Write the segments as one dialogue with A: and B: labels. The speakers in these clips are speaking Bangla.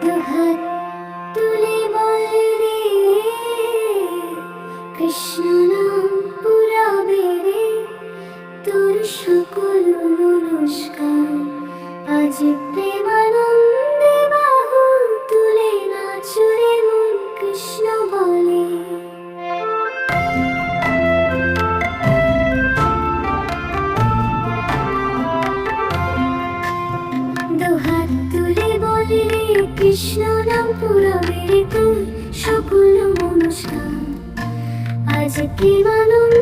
A: দুহাত তুলে বল কৃষ্ণ নাম পুরাবে তোর সকল রে কৃষ্ণ নাম পুরাবে রে তোর সকল মনস্কার। আজ প্রেমানন্দে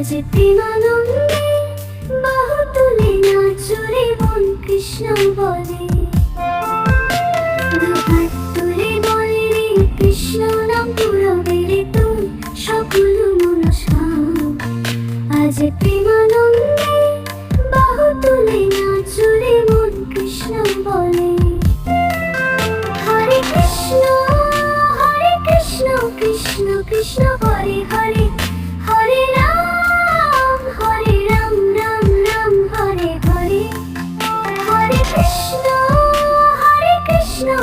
A: বাজে প্রেমানন্দে বাহু তুলে নাচরে মন কৃষ্ণ বলে। দুহাত তুলে বলে রে কৃষ্ণ নাম পুরো বেড়ে তুই সকল মনস্কাম। আজ প্রেমানন্দে বাহু তুলে নাচরে মন কৃষ্ণ বলে। হরে কৃষ্ণ হরে কৃষ্ণ কৃষ্ণ কৃষ্ণ